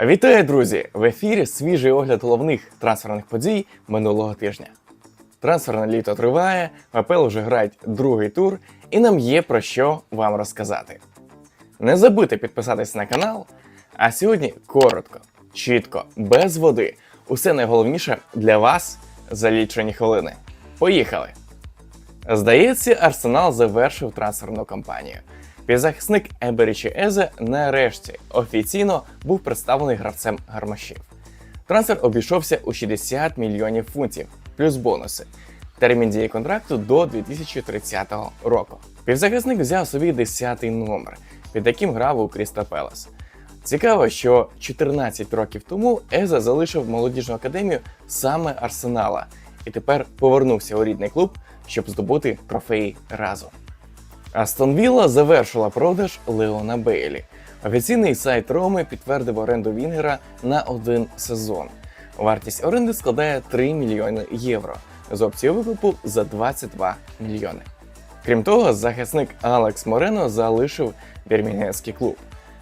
Вітаю, друзі! В ефірі свіжий огляд головних трансферних подій минулого тижня. Трансферне літо триває, АПЛ вже грають другий тур, і нам є про що вам розказати. Не забудьте підписатись на канал. А сьогодні коротко, чітко, без води. Усе найголовніше для вас за лічені хвилини. Поїхали! Здається, Арсенал завершив трансферну кампанію. Півзахисник Еберічі Езе нарешті офіційно був представлений гравцем гармашів. Трансфер обійшовся у 60 мільйонів фунтів, плюс бонуси. Термін дії контракту до 2030 року. Півзахисник взяв собі 10-й номер, під яким грав у Кріста Пелес. Цікаво, що 14 років тому Еза залишив молодіжну академію саме Арсенала і тепер повернувся у рідний клуб, щоб здобути трофеї разом. Астон Вілла завершила продаж Леона Бейлі. Офіційний сайт Роми підтвердив оренду Вінгера на один сезон. Вартість оренди складає 3 мільйони євро з опцією викупу за 22 мільйони. Крім того, захисник Алекс Морено залишив бірмінгемський клуб.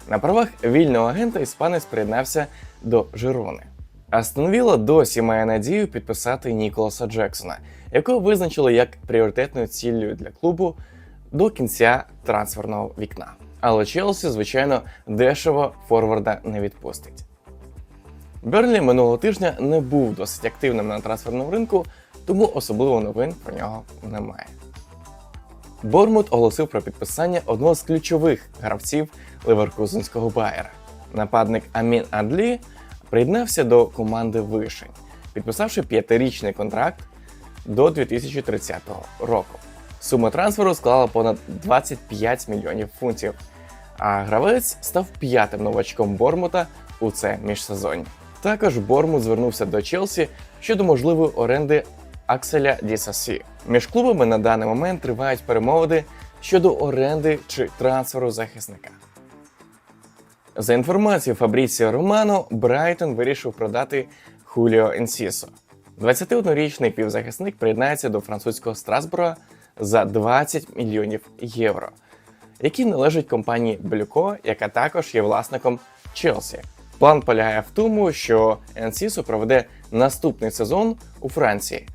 На правах вільного агента іспанець приєднався до Жирони. Астон Вілла досі має надію підписати Ніколаса Джексона, якого визначили як пріоритетною ціллю для клубу до кінця трансферного вікна. Але Челсі, звичайно, дешево форварда не відпустить. Берлі минулого тижня не був досить активним на трансферному ринку, тому особливо новин про нього немає. Бормут оголосив про підписання одного з ключових гравців Ливеркузенського Байера. Нападник Амін Адлі приєднався до команди Вишень, підписавши п'ятирічний контракт до 2030 року. Сума трансферу склала понад 25 мільйонів фунтів, а гравець став п'ятим новачком Бормута у це міжсезоння. Також Бормут звернувся до Челсі щодо можливої оренди Акселя Дісасі. Між клубами на даний момент тривають перемовини щодо оренди чи трансферу захисника. За інформацією Фабріціо Романо, Брайтон вирішив продати Хуліо Енсісо. 21-річний півзахисник приєднається до французького Страсбура за 20 мільйонів євро, які належать компанії Блюко, яка також є власником Челсі. План полягає в тому, що Енсісо проведе наступний сезон у Франції,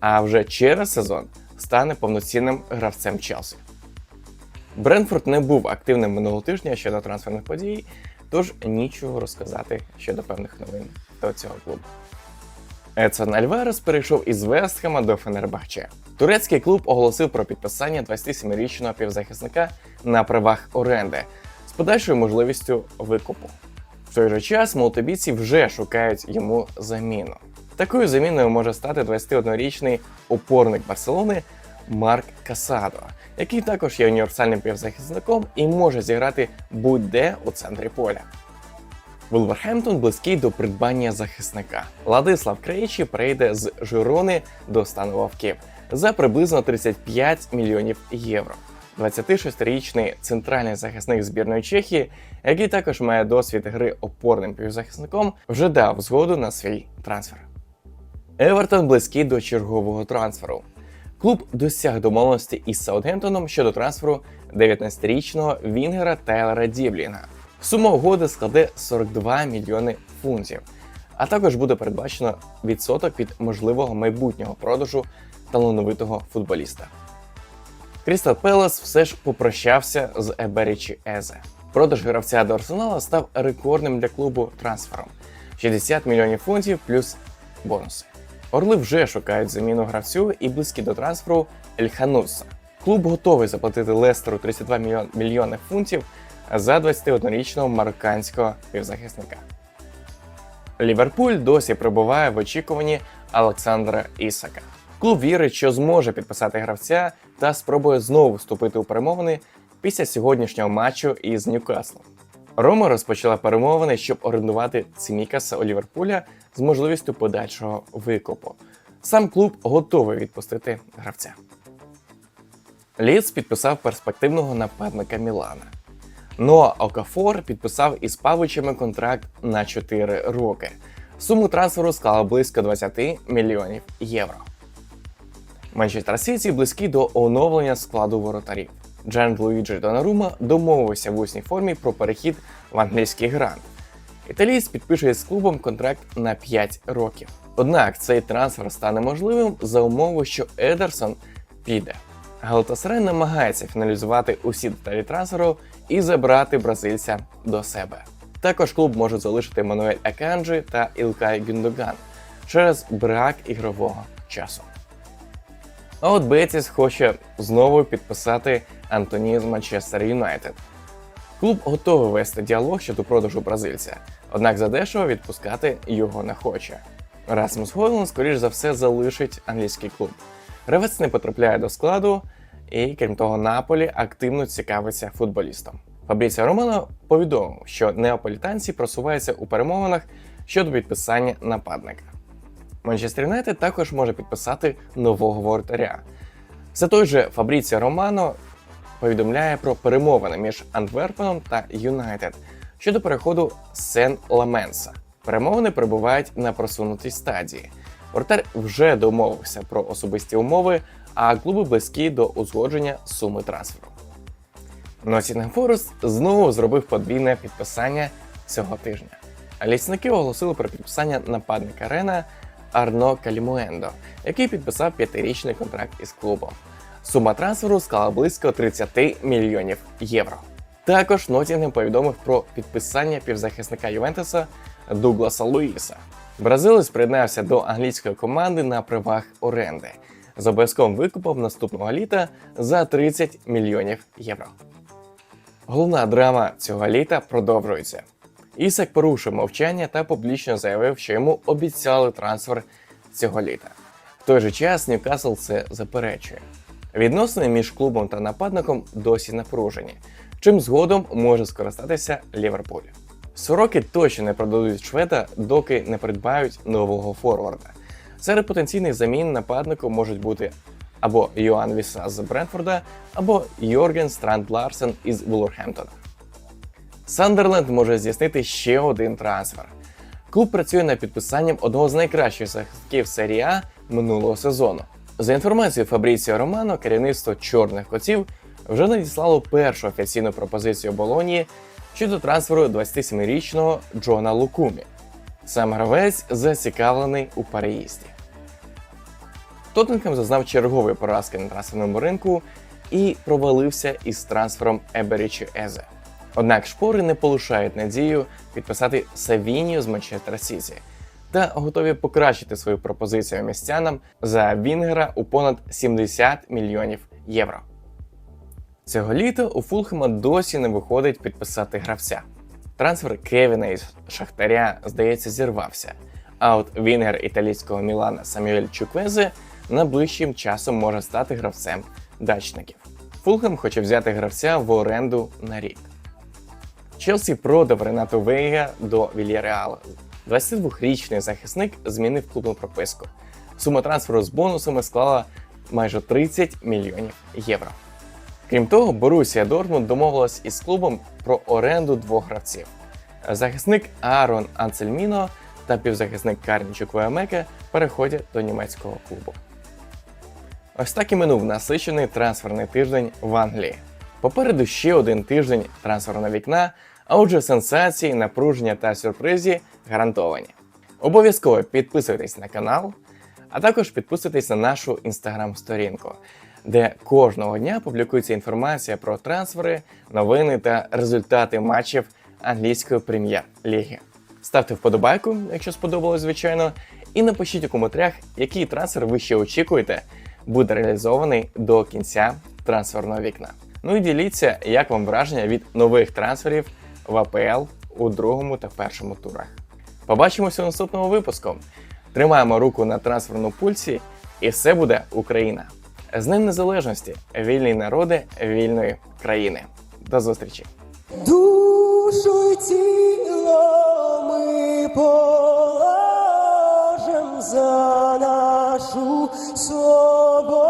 а вже через сезон стане повноцінним гравцем Челсі. Бренфорд не був активним минулого тижня щодо трансферних подій, тож нічого розказати щодо певних новин до цього клубу. Едсон Альварес перейшов із Вестхема до Фенербахче. Турецький клуб оголосив про підписання 27-річного півзахисника на правах оренди з подальшою можливістю викупу. В той же час молотобійці вже шукають йому заміну. Такою заміною може стати 21-річний опорник Барселони Марк Касадо, який також є універсальним півзахисником і може зіграти будь-де у центрі поля. Вулверхемптон близький до придбання захисника. Владислав Крейчі прийде з Жирони до стану вовків за приблизно 35 мільйонів євро. 26-річний центральний захисник збірної Чехії, який також має досвід гри опорним півзахисником, вже дав згоду на свій трансфер. Евертон близький до чергового трансферу. Клуб досяг домовленості із Саутгемптоном щодо трансферу 19-річного Вінгера Тайлера Діблінга. Сума угоди складе 42 мільйони фунтів, а також буде передбачено відсоток від можливого майбутнього продажу талановитого футболіста. Крістал Пелес все ж попрощався з Еберічі Езе. Продаж гравця до Арсенала став рекордним для клубу трансфером 60 мільйонів фунтів плюс бонуси. Орли вже шукають заміну гравцю і близькі до трансферу Ельхануса. Клуб готовий заплатити Лестеру 32 мільйон- мільйони фунтів за 21-річного марокканського півзахисника. Ліверпуль досі перебуває в очікуванні Олександра Ісака. Клуб вірить, що зможе підписати гравця та спробує знову вступити у перемовини після сьогоднішнього матчу із Ньюкаслом. Рома розпочала перемовини, щоб орендувати Цимікаса у Ліверпуля з можливістю подальшого викупу. Сам клуб готовий відпустити гравця. Ліц підписав перспективного нападника Мілана. Ноа Окафор підписав із Павичами контракт на 4 роки. Суму трансферу склала близько 20 мільйонів євро. Манчестер Сіті близький до оновлення складу воротарів. Джан Луїджі Донарума домовився в усній формі про перехід в англійський грант. Італієць підпише з клубом контракт на 5 років. Однак цей трансфер стане можливим за умови, що Едерсон піде. Галатасарай намагається фіналізувати усі деталі трансферу і забрати бразильця до себе. Також клуб може залишити Мануель Аканджі та Ілкай Гюндоган через брак ігрового часу. А от Бетіс хоче знову підписати Антоні з Манчестер Юнайтед. Клуб готовий вести діалог щодо продажу бразильця, однак задешево відпускати його не хоче. Расмус Хойланд, скоріш за все, залишить англійський клуб. Гравець не потрапляє до складу, і крім того, Наполі активно цікавиться футболістом. Фабріціо Романо повідомив, що неаполітанці просуваються у перемовинах щодо підписання нападника. Манчестер Юнайтед також може підписати нового воротаря. Все той же Фабріціо Романо повідомляє про перемовини між Антверпеном та Юнайтед щодо переходу Сен Ламенса. Перемовини перебувають на просунутій стадії. Воротар вже домовився про особисті умови, а клуби близькі до узгодження суми трансферу. Нотінгем Форест знову зробив подвійне підписання цього тижня. Лісники оголосили про підписання нападника Рена Арно Калімуендо, який підписав п'ятирічний контракт із клубом. Сума трансферу склала близько 30 мільйонів євро. Також Нотінгем повідомив про підписання півзахисника Ювентуса Дугласа Луїса. Бразилець приєднався до англійської команди на правах оренди з обов'язковим викупом наступного літа за 30 мільйонів євро. Головна драма цього літа продовжується. Ісак порушив мовчання та публічно заявив, що йому обіцяли трансфер цього літа. В той же час Ньюкасл це заперечує. Відносини між клубом та нападником досі напружені, чим згодом може скористатися Ліверпуль. Сороки точно не продадуть шведа, доки не придбають нового форварда. Серед потенційних замін нападнику можуть бути або Йоан Віса з Брентфорда, або Йорген Странд Ларсен із Вулверхемптона. Сандерленд може здійснити ще один трансфер. Клуб працює над підписанням одного з найкращих захисників серії А минулого сезону. За інформацією Фабріціо Романо, керівництво чорних котів вже надіслало першу офіційну пропозицію Болонії щодо трансферу 27-річного Джона Лукумі. Сам гравець зацікавлений у переїзді. Тоттенхем зазнав чергової поразки на трансферному ринку і провалився із трансфером Еберічі Езе. Однак шпори не полишають надію підписати Савінію з Манчестер Сіті та готові покращити свою пропозицію містянам за Вінгера у понад 70 мільйонів євро. Цього літа у Фулхема досі не виходить підписати гравця. Трансфер Кевіна із Шахтаря, здається, зірвався. А от Вінгер італійського Мілана Самюель Чуквезе найближчим часом може стати гравцем дачників. Фулхем хоче взяти гравця в оренду на рік. Челсі продав Ренату Вейга до Вільяреала. 22-річний захисник змінив клубну прописку. Сума трансферу з бонусами склала майже 30 мільйонів євро. Крім того, Борусія Дортмунд домовилась із клубом про оренду двох гравців: захисник Аарон Анцельміно та півзахисник Карні Чуквеамеке переходять до німецького клубу. Ось так і минув насичений трансферний тиждень в Англії. Попереду ще один тиждень трансферного вікна, а отже, сенсації, напруження та сюрпризи гарантовані. Обов'язково підписуйтесь на канал, а також підписуйтесь на нашу інстаграм-сторінку, де кожного дня публікується інформація про трансфери, новини та результати матчів англійської прем'єр-ліги. Ставте вподобайку, якщо сподобалось, звичайно, і напишіть у коментарях, який трансфер ви ще очікуєте, буде реалізований до кінця трансферного вікна. Ну і діліться, як вам враження від нових трансферів в АПЛ у другому та першому турах. Побачимося у наступному випуску. Тримаємо руку на трансферному пульсі, і все буде Україна. З Днем Незалежності, вільні народи вільної країни. До зустрічі! Душу тіло ми положим за нашу сонячну